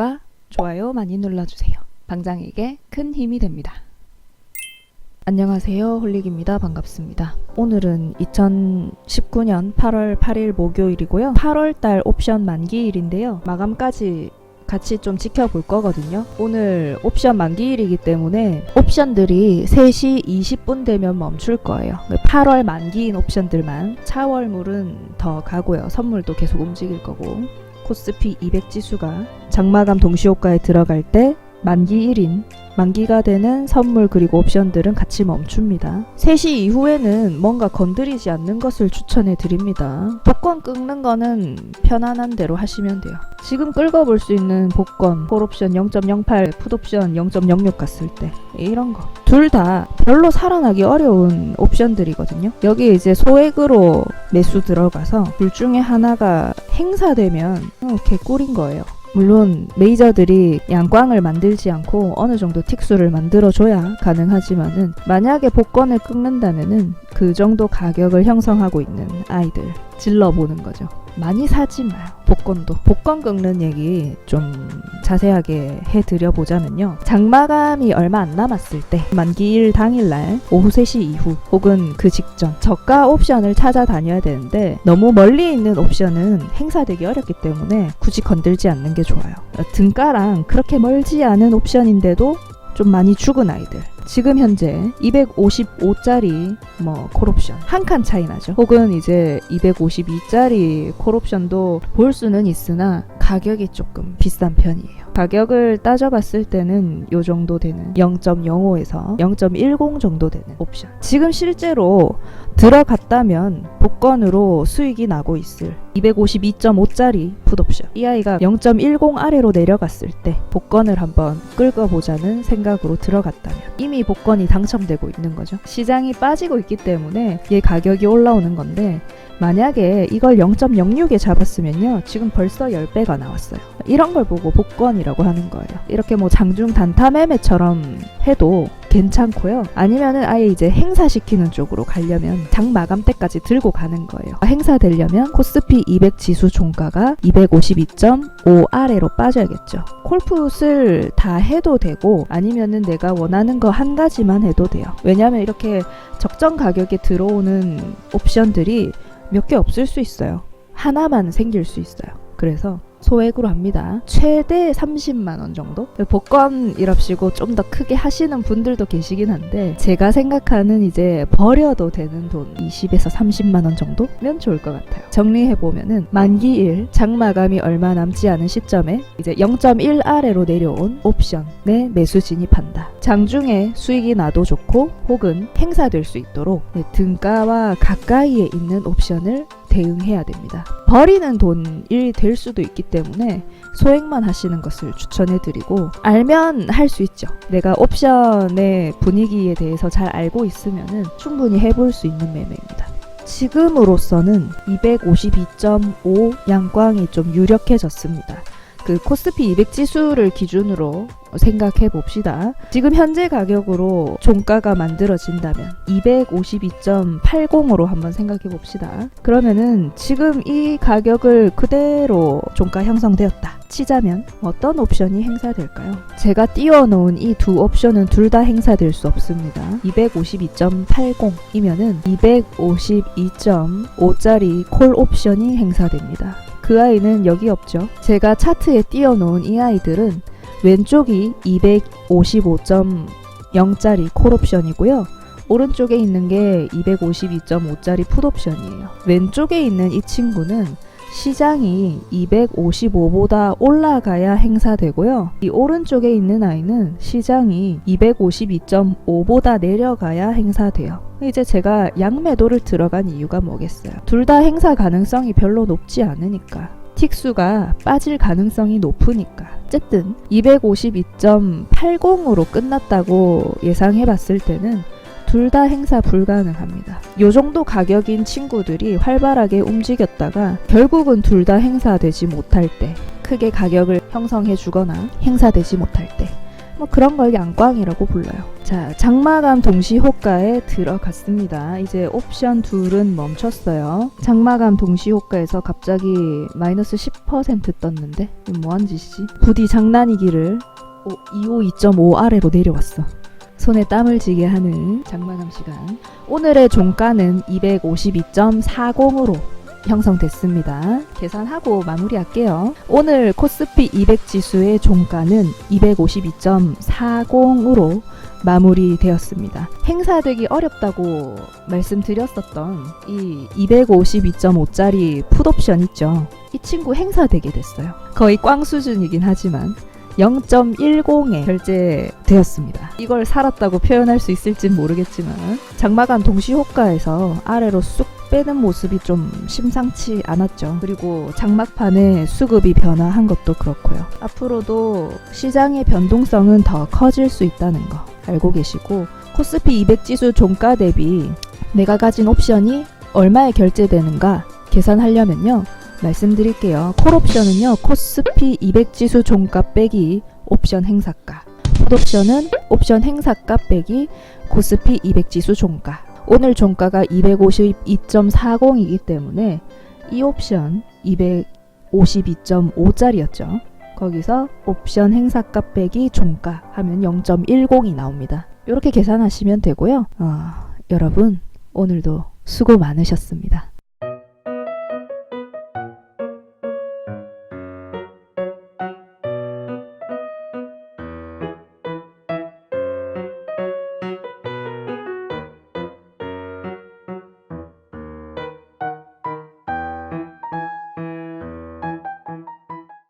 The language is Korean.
구독과 좋아요 많이 눌러주세요. 방장에게 큰 힘이 됩니다. 안녕하세요. 홀릭입니다. 반갑습니다. 오늘은 2019년 8월 8일 목요일이고요. 8월달 옵션 만기일인데요. 마감까지 같이 좀 지켜볼 거거든요. 오늘 옵션 만기일이기 때문에 옵션들이 3시 20분 되면 멈출 거예요. 8월 만기인 옵션들만 차월물은 더 가고요. 선물도 계속 움직일 거고 코스피 200 지수가 장마감 동시효과에 들어갈 때 만기일인 만기가 되는 선물 그리고 옵션들은 같이 멈춥니다. 3시 이후에는 뭔가 건드리지 않는 것을 추천해 드립니다. 복권 끊는 거는 편안한 대로 하시면 돼요. 지금 끌어볼 수 있는 복권, 콜옵션 0.08, 풋옵션 0.06 갔을 때 이런 거. 둘 다 별로 살아나기 어려운 옵션들이거든요. 여기 이제 소액으로 매수 들어가서 둘 중에 하나가 행사되면 어, 개꿀인 거예요. 물론 메이저들이 양광을 만들지 않고 어느 정도 틱수를 만들어줘야 가능하지만은 만약에 복권을 끊는다면은 그 정도 가격을 형성하고 있는 아이들 질러보는 거죠. 많이 사지 마요. 복권도. 복권 끊는 얘기 좀 자세하게 해드려 보자면요. 장마감이 얼마 안 남았을 때 만기일 당일날 오후 3시 이후 혹은 그 직전 저가 옵션을 찾아다녀야 되는데 너무 멀리 있는 옵션은 행사되기 어렵기 때문에 굳이 건들지 않는 게 좋아요. 등가랑 그렇게 멀지 않은 옵션인데도 좀 많이 죽은 아이들. 지금 현재 255짜리 뭐 콜옵션 한 칸 차이 나죠. 혹은 이제 252짜리 콜옵션도 볼 수는 있으나 가격이 조금 비싼 편이에요. 가격을 따져봤을 때는 요 정도 되는 0.05에서 0.10 정도 되는 옵션. 지금 실제로 들어갔다면 복권으로 수익이 나고 있을 252.5짜리 풋옵션. 이 아이가 0.10 아래로 내려갔을 때 복권을 한번 끌어보자는 생각으로 들어갔다면 이미 복권이 당첨되고 있는 거죠. 시장이 빠지고 있기 때문에 얘 가격이 올라오는 건데 만약에 이걸 0.06에 잡았으면요. 지금 벌써 10배가 나왔어요. 이런 걸 보고 복권이라고 하는 거예요. 이렇게 뭐 장중 단타 매매처럼 해도 괜찮고요. 아니면은 아예 이제 행사시키는 쪽으로 가려면 장 마감 때까지 들고 가는 거예요. 행사 되려면 코스피 200 지수 종가가 252.5 아래로 빠져야겠죠. 콜풋을 다 해도 되고 아니면은 내가 원하는 거 한 가지만 해도 돼요. 왜냐면 이렇게 적정 가격에 들어오는 옵션들이 몇 개 없을 수 있어요. 하나만 생길 수 있어요. 그래서 소액으로 합니다. 최대 30만 원 정도? 복권이랍시고 좀 더 크게 하시는 분들도 계시긴 한데 제가 생각하는 이제 버려도 되는 돈 20에서 30만 원 정도면 좋을 것 같아요. 정리해 보면은 만기일 장마감이 얼마 남지 않은 시점에 이제 0.1 아래로 내려온 옵션에 매수 진입한다. 장중에 수익이 나도 좋고 혹은 행사될 수 있도록 네, 등가와 가까이에 있는 옵션을 대응해야 됩니다. 버리는 돈이 될 수도 있기 때문에 소액만 하시는 것을 추천해 드리고 알면 할 수 있죠. 내가 옵션의 분위기에 대해서 잘 알고 있으면은 충분히 해볼 수 있는 매매입니다. 지금으로서는 252.5 양광이 좀 유력해졌습니다. 그 코스피 200 지수를 기준으로 생각해 봅시다. 지금 현재 가격으로 종가가 만들어진다면 252.80으로 한번 생각해 봅시다. 그러면은 지금 이 가격을 그대로 종가 형성되었다. 치자면 어떤 옵션이 행사될까요? 제가 띄워놓은 이 두 옵션은 둘 다 행사될 수 없습니다. 252.80이면은 252.5짜리 콜 옵션이 행사됩니다. 그 아이는 여기 없죠. 제가 차트에 띄워놓은 이 아이들은 왼쪽이 255.0짜리 콜옵션이고요. 오른쪽에 있는 게 252.5짜리 풋옵션이에요. 왼쪽에 있는 이 친구는 시장이 255보다 올라가야 행사되고요. 이 오른쪽에 있는 아이는 시장이 252.5보다 내려가야 행사돼요. 이제 제가 양매도를 들어간 이유가 뭐겠어요? 둘 다 행사 가능성이 별로 높지 않으니까. 틱수가 빠질 가능성이 높으니까. 어쨌든 252.80으로 끝났다고 예상해 봤을 때는 둘 다 행사 불가능합니다. 요 정도 가격인 친구들이 활발하게 움직였다가 결국은 둘 다 행사되지 못할 때 크게 가격을 형성해 주거나 행사되지 못할 때 뭐 그런 걸 양광이라고 불러요. 자, 장마감 동시 호가에 들어갔습니다. 이제 옵션 둘은 멈췄어요. 장마감 동시 호가에서 갑자기 마이너스 10% 떴는데 뭐한 짓이지? 부디 장난이기를 25 2.5 아래로 내려왔어. 손에 땀을 쥐게 하는 장마감 시간. 오늘의 종가는 252.40으로 형성됐습니다. 계산하고 마무리할게요. 오늘 코스피 200 지수의 종가는 252.40으로 마무리되었습니다. 행사되기 어렵다고 말씀드렸었던 이 252.5짜리 풋옵션 있죠. 이 친구 행사되게 됐어요. 거의 꽝 수준이긴 하지만 0.10에 결제되었습니다. 이걸 살았다고 표현할 수 있을진 모르겠지만 장마감 동시 호가에서 아래로 쑥 빼는 모습이 좀 심상치 않았죠. 그리고 장막판에 수급이 변화한 것도 그렇고요. 앞으로도 시장의 변동성은 더 커질 수 있다는 거 알고 계시고 코스피 200 지수 종가 대비 내가 가진 옵션이 얼마에 결제되는가 계산하려면요. 말씀드릴게요. 콜옵션은요. 코스피 200 지수 종가 빼기 옵션 행사가. 풋옵션은 옵션 행사가 빼기 코스피 200 지수 종가. 오늘 종가가 252.40이기 때문에 이 옵션 252.5짜리였죠. 거기서 옵션 행사가 빼기 종가 하면 0.10이 나옵니다. 이렇게 계산하시면 되고요. 어, 여러분 오늘도 수고 많으셨습니다.